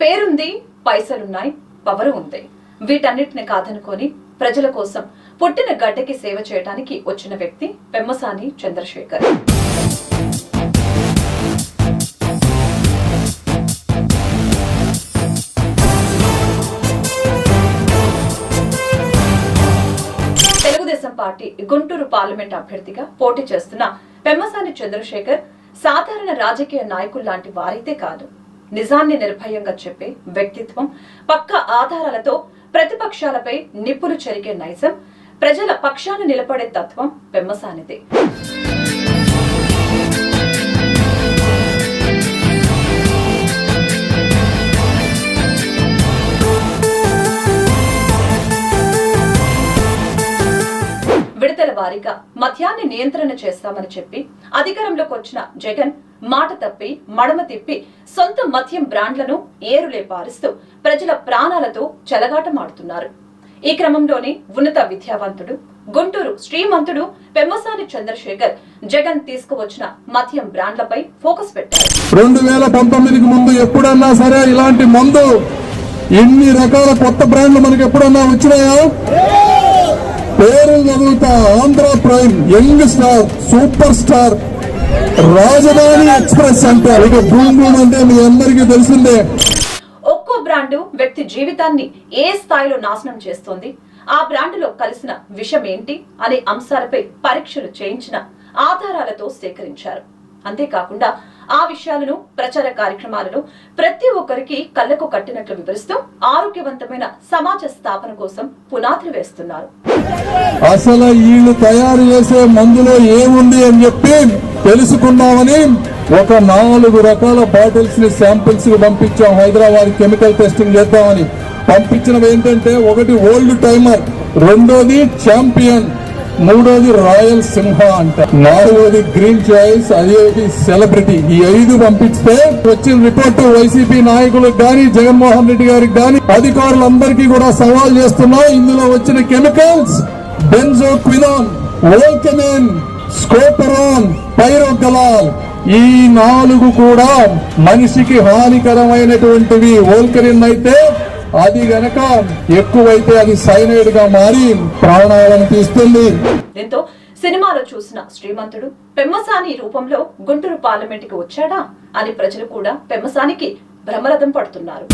పేరుంది పైసలున్నాయి పవరు ఉంది. వీటన్నిటిని కాదనుకొని ప్రజల కోసం పుట్టిన గడ్డకి సేవ చేయడానికి వచ్చిన వ్యక్తి పెమ్మసాని చంద్రశేఖర్. తెలుగుదేశం పార్టీ గుంటూరు పార్లమెంట్ అభ్యర్థిగా పోటీ చేస్తున్న పెమ్మసాని చంద్రశేఖర్ సాధారణ రాజకీయ నాయకులు లాంటి వారైతే కాదు. నిజాన్ని నిర్భయంగా చెప్పే వ్యక్తిత్వం పక్క ఆధారాలతో ప్రతిపక్షాలపై నిప్పులు చెరిగే నైజం ప్రజల పక్షాన నిలబడే తత్వం పెమ్మసానిదే. విడతల వారీగా మద్యాన్ని నియంత్రణ చేస్తామని చెప్పి అధికారంలోకి వచ్చిన జగన్ మాట తప్పి మడమ తిప్పి సొంత మద్యం బ్రాండ్లను ఏరులే పారుస్తూ ప్రజల ప్రాణాలతో చెలగాటమాడుతున్నారు. ఈ క్రమంలోనే ఉన్నత విద్యావంతుడు గుంటూరు శ్రీమంతుడు పెమ్మసాని చంద్రశేఖర్ జగన్ తీసుకువచ్చిన మద్యం బ్రాండ్లపై ఫోకస్ పెట్టారు. రెండు వేల పంతొమ్మిదికి ముందు ఎప్పుడన్నా సరే ఇలాంటి మందు ఎన్ని రకాల కొత్త బ్రాండ్లు మనకి ఎప్పుడన్నా వచ్చినాయా? పేరు చదువుతా Andhra prime young star super star Rajdhani express అంటారు ఇక భూమి అంటే మీ అందరికీ తెలిసిందే. ఒక్కో బ్రాండు వ్యక్తి జీవితాన్ని ఏ స్థాయిలో నాశనం చేస్తోంది? ఆ బ్రాండులో కలిసిన విషం ఏంటి అనే అంశాలపై పరీక్షలు చేయించిన ఆధారాలతో సేకరించారు. అంతేకాకుండా ఆ విషయాలను ప్రచార కార్యక్రమాలను ప్రతి ఒక్కరికి కళ్ళకు కట్టినట్లు వివరిస్తూ ఆరోగ్యవంతమైన సమాజ స్థాపన కోసం పునాదులు వేస్తున్నారు. అసలు వీళ్ళు తయారు చేసే మందులో ఏముంది అని చెప్పి తెలుసుకుందామని ఒక నాలుగు రకాల బాటిల్స్ని శాంపిల్స్ పంపించాం. హైదరాబాద్ కెమికల్ టెస్టింగ్ చేద్దామని. పంపించినవి ఏంటంటే ఒకటి ఓల్డ్ టైమర్ రెండోది ఛాంపియన్. మూడోది రాయల్ సింహ అంట. నాలుగోది గ్రీన్ చాయిస్ అదేది సెలబ్రిటీ. ఈ ఐదు పంపిస్తే వచ్చిన రిపోర్టు వైసీపీ నాయకులకు గాని జగన్మోహన్ రెడ్డి గారికి గాని అధికారులందరికీ కూడా సవాల్ చేస్తున్నా ఇందులో వచ్చిన కెమికల్స్ బెంజో క్వినాన్ ఓల్కమెన్ స్కోపరాన్ పైరోగలాల్. ఈ నాలుగు కూడా మనిషికి హానికరమైనటువంటివి. ఓల్కరిన్ అయితే అది గనక ఎక్కువైతే అది సైనైడ్గా మారి ప్రాణాలను తీస్తుంది. దీంతో సినిమాలో చూసిన శ్రీమంతుడు పెమ్మసాని రూపంలో గుంటూరు పార్లమెంట్కి వచ్చాడా అని ప్రజలు కూడా పెమ్మసానికి భ్రమరథం పడుతున్నారు.